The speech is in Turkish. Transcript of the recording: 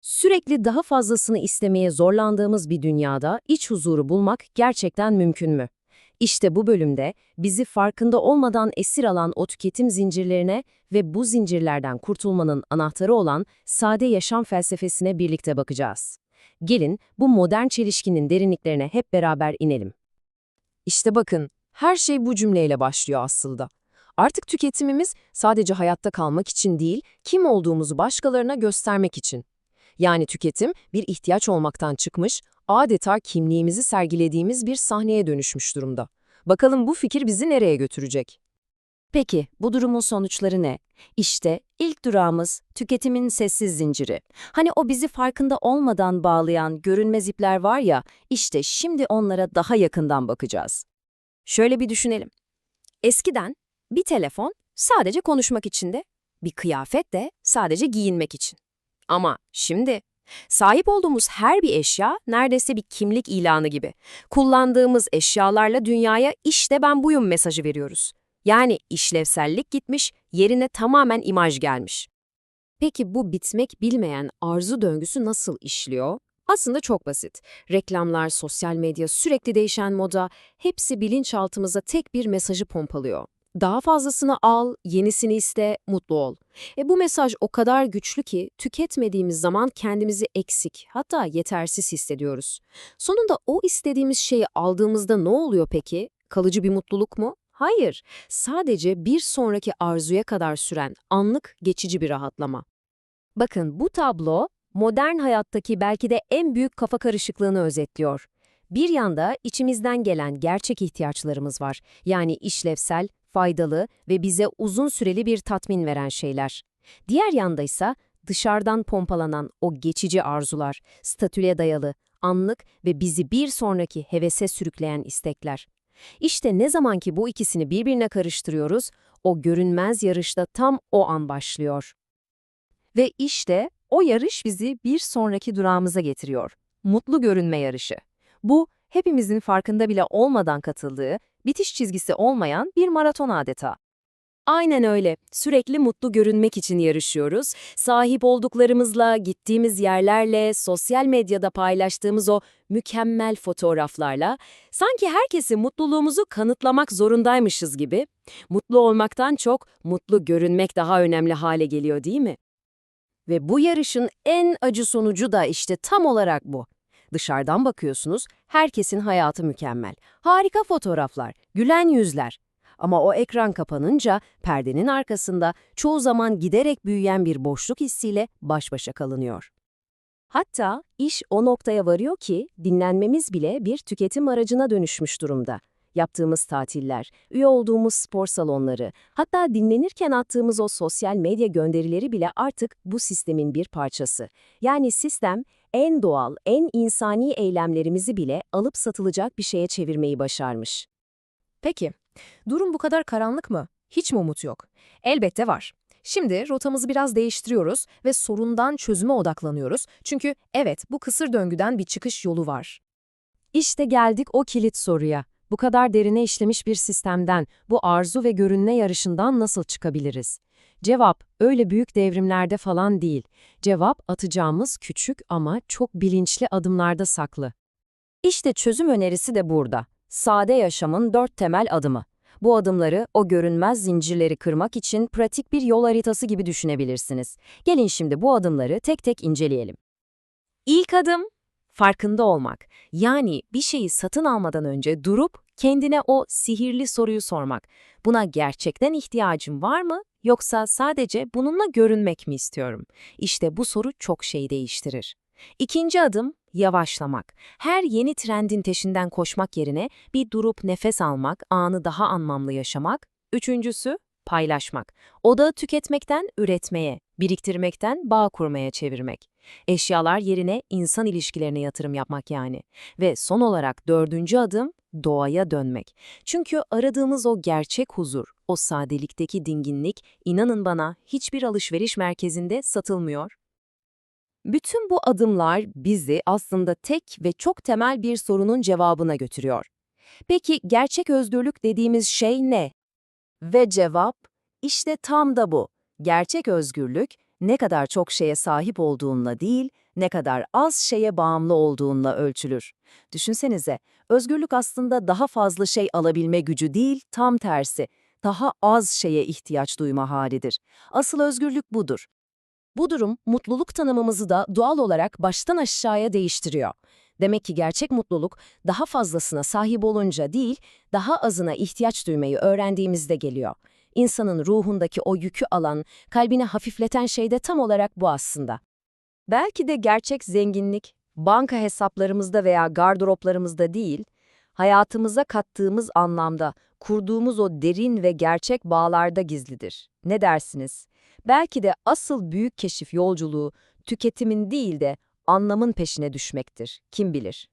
Sürekli daha fazlasını istemeye zorlandığımız bir dünyada iç huzuru bulmak gerçekten mümkün mü? İşte bu bölümde bizi farkında olmadan esir alan o tüketim zincirlerine ve bu zincirlerden kurtulmanın anahtarı olan sade yaşam felsefesine birlikte bakacağız. Gelin bu modern çelişkinin derinliklerine hep beraber inelim. İşte bakın, her şey bu cümleyle başlıyor aslında. Artık tüketimimiz sadece hayatta kalmak için değil, kim olduğumuzu başkalarına göstermek için. Yani tüketim bir ihtiyaç olmaktan çıkmış, adeta kimliğimizi sergilediğimiz bir sahneye dönüşmüş durumda. Bakalım bu fikir bizi nereye götürecek? Peki bu durumun sonuçları ne? İşte ilk durağımız tüketimin sessiz zinciri. Hani o bizi farkında olmadan bağlayan görünmez ipler var ya, işte şimdi onlara daha yakından bakacağız. Şöyle bir düşünelim. Eskiden bir telefon sadece konuşmak için de, bir kıyafet de sadece giyinmek için. Ama şimdi sahip olduğumuz her bir eşya neredeyse bir kimlik ilanı gibi. Kullandığımız eşyalarla dünyaya işte ben buyum mesajı veriyoruz. Yani işlevsellik gitmiş, yerine tamamen imaj gelmiş. Peki bu bitmek bilmeyen arzu döngüsü nasıl işliyor? Aslında çok basit. Reklamlar, sosyal medya, sürekli değişen moda hepsi bilinçaltımıza tek bir mesajı pompalıyor. Daha fazlasını al, yenisini iste, mutlu ol. E bu mesaj o kadar güçlü ki tüketmediğimiz zaman kendimizi eksik, hatta yetersiz hissediyoruz. Sonunda o istediğimiz şeyi aldığımızda ne oluyor peki? Kalıcı bir mutluluk mu? Hayır, sadece bir sonraki arzuya kadar süren anlık geçici bir rahatlama. Bakın bu tablo modern hayattaki belki de en büyük kafa karışıklığını özetliyor. Bir yanda içimizden gelen gerçek ihtiyaçlarımız var. Yani işlevsel, faydalı ve bize uzun süreli bir tatmin veren şeyler. Diğer yanda ise dışarıdan pompalanan o geçici arzular, statüye dayalı, anlık ve bizi bir sonraki hevese sürükleyen istekler. İşte ne zaman ki bu ikisini birbirine karıştırıyoruz, o görünmez yarışta tam o an başlıyor. Ve işte o yarış bizi bir sonraki durağımıza getiriyor. Mutlu görünme yarışı. Bu, hepimizin farkında bile olmadan katıldığı, bitiş çizgisi olmayan bir maraton adeta. Aynen öyle. Sürekli mutlu görünmek için yarışıyoruz. Sahip olduklarımızla, gittiğimiz yerlerle, sosyal medyada paylaştığımız o mükemmel fotoğraflarla, sanki herkesi mutluluğumuzu kanıtlamak zorundaymışız gibi. Mutlu olmaktan çok mutlu görünmek daha önemli hale geliyor değil mi? Ve bu yarışın en acı sonucu da işte tam olarak bu. Dışarıdan bakıyorsunuz, herkesin hayatı mükemmel. Harika fotoğraflar, gülen yüzler. Ama o ekran kapanınca perdenin arkasında çoğu zaman giderek büyüyen bir boşluk hissiyle baş başa kalınıyor. Hatta iş o noktaya varıyor ki dinlenmemiz bile bir tüketim aracına dönüşmüş durumda. Yaptığımız tatiller, üye olduğumuz spor salonları, hatta dinlenirken attığımız o sosyal medya gönderileri bile artık bu sistemin bir parçası. Yani sistem en doğal, en insani eylemlerimizi bile alıp satılacak bir şeye çevirmeyi başarmış. Peki, durum bu kadar karanlık mı? Hiç mi umut yok? Elbette var. Şimdi rotamızı biraz değiştiriyoruz ve sorundan çözüme odaklanıyoruz. Çünkü evet, bu kısır döngüden bir çıkış yolu var. İşte geldik o kilit soruya. Bu kadar derine işlemiş bir sistemden, bu arzu ve görünme yarışından nasıl çıkabiliriz? Cevap, öyle büyük devrimlerde falan değil. Cevap, atacağımız küçük ama çok bilinçli adımlarda saklı. İşte çözüm önerisi de burada. Sade yaşamın dört temel adımı. Bu adımları, o görünmez zincirleri kırmak için pratik bir yol haritası gibi düşünebilirsiniz. Gelin şimdi bu adımları tek tek inceleyelim. İlk adım, farkında olmak. Yani bir şeyi satın almadan önce durup kendine o sihirli soruyu sormak. Buna gerçekten ihtiyacım var mı yoksa sadece bununla görünmek mi istiyorum? İşte bu soru çok şey değiştirir. İkinci adım yavaşlamak. Her yeni trendin peşinden koşmak yerine bir durup nefes almak, anı daha anlamlı yaşamak. Üçüncüsü paylaşmak. Odağı tüketmekten üretmeye, biriktirmekten bağ kurmaya çevirmek. Eşyalar yerine insan ilişkilerine yatırım yapmak yani. Ve son olarak dördüncü adım doğaya dönmek. Çünkü aradığımız o gerçek huzur, o sadelikteki dinginlik, inanın bana hiçbir alışveriş merkezinde satılmıyor. Bütün bu adımlar bizi aslında tek ve çok temel bir sorunun cevabına götürüyor. Peki gerçek özgürlük dediğimiz şey ne? Ve cevap, işte tam da bu. Gerçek özgürlük, ne kadar çok şeye sahip olduğunla değil, ne kadar az şeye bağımlı olduğunla ölçülür. Düşünsenize, özgürlük aslında daha fazla şey alabilme gücü değil, tam tersi, daha az şeye ihtiyaç duyma halidir. Asıl özgürlük budur. Bu durum mutluluk tanımımızı da doğal olarak baştan aşağıya değiştiriyor. Demek ki gerçek mutluluk daha fazlasına sahip olunca değil, daha azına ihtiyaç duymayı öğrendiğimizde geliyor. İnsanın ruhundaki o yükü alan, kalbini hafifleten şey de tam olarak bu aslında. Belki de gerçek zenginlik, banka hesaplarımızda veya gardıroplarımızda değil, hayatımıza kattığımız anlamda, kurduğumuz o derin ve gerçek bağlarda gizlidir. Ne dersiniz? Belki de asıl büyük keşif yolculuğu, tüketimin değil de anlamın peşine düşmektir. Kim bilir?